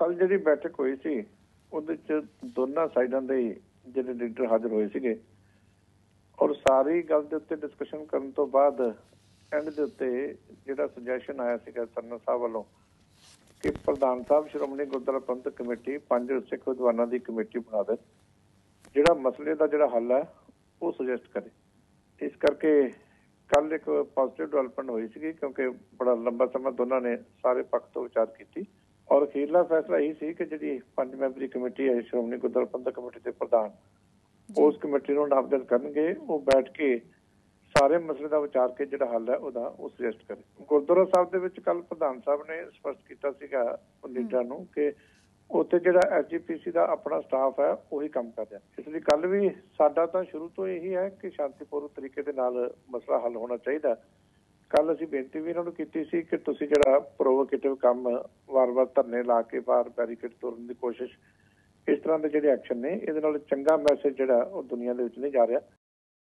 ਕੱਲ ਜਿਹੜੀ ਬੈਠਕ ਹੋਈ ਸੀ, ਉਹਦੇ ਚ ਦੋਨਾਂ ਸਾਈਡਾਂ ਦੇ ਜਿਹੜੇ ਲੀਡਰ ਹਾਜ਼ਰ ਹੋਏ ਸੀਗੇ। ਔਰ ਸਾਰੀ ਗੱਲ ਦੇ ਉੱਤੇ ਡਿਸਕਸ਼ਨ ਕਰਨ ਤੋਂ ਬਾਅਦ ਐਂਡ ਦੇ ਉੱਤੇ ਜਿਹੜਾ ਸੁਜੈਸ਼ਨ ਆਇਆ ਸੀਗਾ ਸਰਨਾ ਸਾਹਿਬ ਵੱਲੋਂ ਕਿ ਪ੍ਰਧਾਨ ਸਾਹਿਬ, ਸ਼੍ਰੋਮਣੀ ਗੁਰਦੁਆਰਾ ਪ੍ਰਬੰਧਕ ਕਮੇਟੀ, ਪੰਜ ਸਿੱਖ ਵਿਦਵਾਨਾਂ ਦੀ ਕਮੇਟੀ ਬਣਾ ਦੇ। ਜਿਹੜਾ ਮਸਲੇ ਦਾ ਜਿਹੜਾ ਹੱਲ ਹੈ, ਉਹ ਸੁਜੈਸਟ ਕਰੇ। ਇਸ ਕਰਕੇ ਕੱਲ ਇੱਕ ਪੋਜ਼ਿਟਿਵ ਡਿਵੈਲਪਮੈਂਟ ਹੋਈ ਸੀਗੀ ਕਿਉਂਕਿ ਬੜਾ ਲੰਬਾ ਸਮਾਂ ਦੋਨਾਂ ਨੇ ਸਾਰੇ ਪੱਖ ਤੋਂ ਵਿਚਾਰ ਕੀਤੀ। ਔਰ ਅਖੀਰਲਾ ਫੈਸਲਾ ਇਹ ਸੀ ਕਿ ਜਿਹੜੀ ਪੰਜ ਮੈਂਬਰੀ ਕਮੇਟੀ ਹੈ ਸ਼੍ਰੋਮਣੀ ਗੁਰਦੁਆਰਾ ਪ੍ਰਬੰਧਕ ਕਮੇਟੀ ਦੇ ਪ੍ਰਧਾਨ ਉਸ ਕਮੇਟੀ ਨੂੰ ਨਾਮਜ਼ਦ ਕਰਨਗੇ ਉਹ ਬੈਠ ਕੇ ਸਾਰੇ ਮਸਲੇ ਦਾ ਵਿਚਾਰ ਕੇ ਜਿਹੜਾ ਹੱਲ ਹੈ ਉਹਦਾ ਉਹ ਸੁਜੈਸਟ ਕਰੇ। ਗੁਰਦੁਆਰਾ ਸਾਹਿਬ ਦੇ ਵਿੱਚ ਕੱਲ ਪ੍ਰਧਾਨ ਸਾਹਿਬ ਨੇ ਸਪਸ਼ਟ ਕੀਤਾ ਸੀਗਾ ਲੀਡਰਾਂ ਨੂੰ ਕਿ ਉੱਥੇ ਜਿਹੜਾ ਐਸਜੀਪੀਸੀ ਦਾ ਆਪਣਾ ਸਟਾਫ ਹੈ ਉਹੀ ਕੰਮ ਕਰ ਰਿਹਾ। ਇਸ ਲਈ ਕੱਲ ਵੀ ਸਾਡਾ ਤਾਂ ਸ਼ੁਰੂ ਤੋਂ ਇਹੀ ਹੈ ਕਿ ਸ਼ਾਂਤੀਪੂਰਨ ਤਰੀਕੇ ਦੇ ਨਾਲ ਮਸਲਾ ਹੱਲ ਹੋਣਾ ਚਾਹੀਦਾ ਕੱਲ ਅਸੀਂ ਬੇਨਤੀ ਵੀ ਇਹਨਾਂ ਨੂੰ ਕੀਤੀ ਸੀ ਕਿ ਤੁਸੀਂ ਜਿਹੜਾ ਪ੍ਰੋਵੋਕੇਟਿਵ ਕੰਮ ਵਾਰ-ਵਾਰ ਧਰਨੇ ਲਾ ਕੇ ਬਾਹਰ ਬੈਰੀਕੇਡ ਤੋੜਨ ਦੀ ਕੋਸ਼ਿਸ਼, ਇਸ ਤਰ੍ਹਾਂ ਦੇ ਜਿਹੜੇ ਐਕਸ਼ਨ ਨੇ, ਇਹਦੇ ਨਾਲ ਚੰਗਾ ਮੈਸੇਜ ਜਿਹੜਾ ਉਹ ਦੁਨੀਆ ਦੇ ਵਿੱਚ ਨਹੀਂ ਜਾ ਰਿਹਾ।